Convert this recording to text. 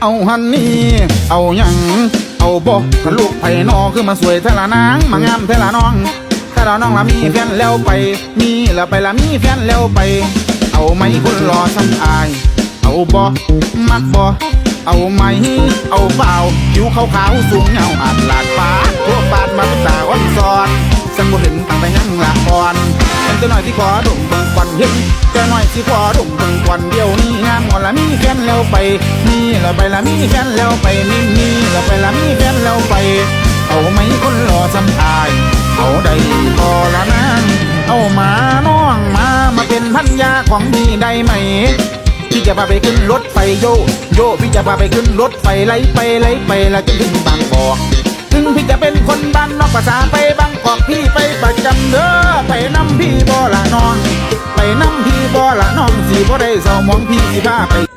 เอาฮันนี่ เอาหยัง เอาบอกถ้าลูกไผ่นอคือมาสวยเทละนาง มางามเทละน้องถ้าเราน้องละมีแฟนแล้วไป มีแล้วไปละมีแฟนแล้วไป เอาไหมคุณรอซ้ำอาย เอาบ่มักบ่เอาไหม เอาเปล่าผิวขาวๆสูงเงาอัด ขอดมเบิ่งก่อนเห็นแต่หน่อยที่ขอดมเบิ่งก่อนเดียวนี้งามหมดละมีแฟนแล้วไปมีแล้วไปละมีแฟนแล้วไปมีมีแล้วไปละมีแฟนแล้วไป เอาไหมคนรอซ้ำอายเอาได้พอละนางเอามาน้องมามาเป็นพันยาของพี่ได้ไหมพี่จะพาไปขึ้นรถไฟโยโยพี่จะพาไปขึ้นรถไฟไล่ไปไล่ไปแล้วจะถึงบางกอกถึงพี่จะเป็นคนบ้านนอกภาษาไปบางกอกพี่ไปประจำเด้อ บ่ละน้องไปน้ำพี่บ่ละน้องสีบ่ได้เศร้ามองพี่สิพาไป